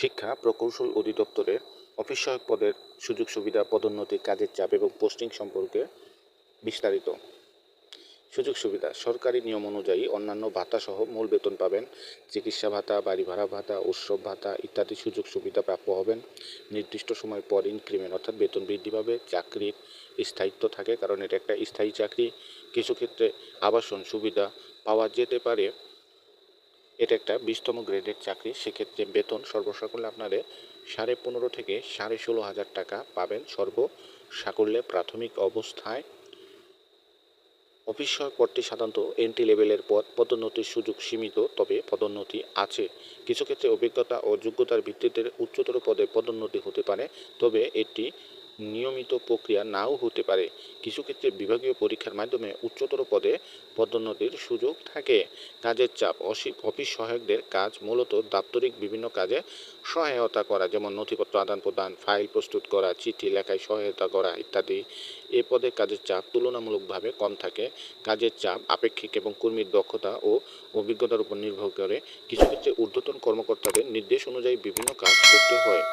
শিক্ষা, প্রকৌশল অধিদপ্তরের অফিস সহায়ক পদের সুযোগ সুবিধা, পদোন্নতি, কাজের চাপ এবং পোস্টিং সম্পর্কে বিস্তারিত। সুযোগ সুবিধা, সরকারি নিয়ম অনুযায়ী অন্যান্য ভাতা সহ মূল বেতন পাবেন, চিকিৎসা ভাতা, বাড়ি ভাড়া ভাতা, উৎসব ভাতা ইত্যাদি সুযোগ সুবিধা প্রাপ্য হবেন। নির্দিষ্ট সময় পর ইনক্রিমেন্ট অর্থাৎ বেতন বৃদ্ধি পাবে, চাকরির স্থায়িত্ব থাকে কারণ এটা একটা স্থায়ী চাকরি। কিছু ক্ষেত্রে আবাসন সুবিধা পাওয়া যেতে পারে। এটা একটা বিশতম গ্রেডের চাকরি। সেক্ষেত্রে বেতন সর্বসাকুল্যে আপনাদের সাড়ে পনেরো থেকে সাড়ে ষোলো হাজার টাকা পাবেন সর্বসাকুল্যে প্রাথমিক অবস্থায়। অফিস পদটি সাধারণত এন্ট্রি লেভেলের পদ, পদোন্নতির সুযোগ সীমিত, তবে পদোন্নতি আছে। কিছু ক্ষেত্রে অভিজ্ঞতা ও যোগ্যতার ভিত্তিতে উচ্চতর পদে পদোন্নতি হতে পারে, তবে এটি নিয়মিত প্রক্রিয়া নাও হতে পারে। কিছু ক্ষেত্রে বিভাগীয় পরীক্ষার মাধ্যমে উচ্চতর পদে পদোন্নতির সুযোগ থাকে। কাজের চাপ অফিস সহায়কদের কাজ মূলত দাপ্তরিক বিভিন্ন কাজে সহায়তা করা, যেমন নথিপত্র আদান প্রদান, ফাইল প্রস্তুত করা, চিঠি লেখায় সহায়তা করা ইত্যাদি। এ পদে কাজের চাপ তুলনামূলকভাবে কম থাকে। কাজের চাপ আপেক্ষিক এবং কর্মীর দক্ষতা ও অভিজ্ঞতার উপর নির্ভর করে। কিছু ক্ষেত্রে ঊর্ধ্বতন কর্মকর্তাদের নির্দেশ অনুযায়ী বিভিন্ন কাজ করতে হয়।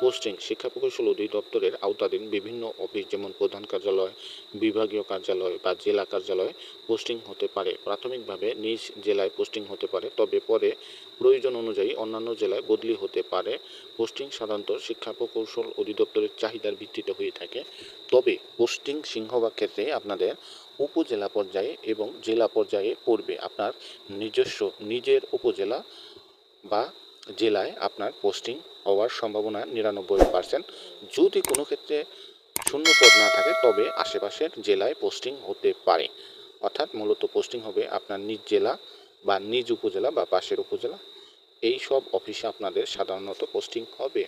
পোস্টিং শিক্ষা প্রকৌশল অধিদপ্তরের আওতাধীন বিভিন্ন অফিস যেমন প্রধান কার্যালয়, বিভাগীয় কার্যালয় বা জেলা কার্যালয় পোস্টিং হতে পারে। প্রাথমিকভাবে নিজ জেলায় পোস্টিং হতে পারে, তবে পরে প্রয়োজন অনুযায়ী অন্যান্য জেলায় বদলি হতে পারে। পোস্টিং সাধারণত শিক্ষা প্রকৌশল অধিদপ্তরের চাহিদার ভিত্তিতে হয়ে থাকে। তবে পোস্টিং সিংহভাগ ক্ষেত্রে আপনাদের উপজেলা পর্যায়ে এবং জেলা পর্যায়ে পড়বে। আপনার নিজস্ব, নিজের উপজেলা বা জেলায় আপনার পোস্টিং হওয়ার সম্ভাবনা নিরানব্বই পার্সেন্ট যদি কোনো ক্ষেত্রে শূন্য পদ না থাকে, তবে আশেপাশের জেলায় পোস্টিং হতে পারে। অর্থাৎ মূলত পোস্টিং হবে আপনার নিজ জেলা বা নিজ উপজেলা বা পাশের উপজেলা। এই সব অফিসে আপনাদের সাধারণত পোস্টিং হবে।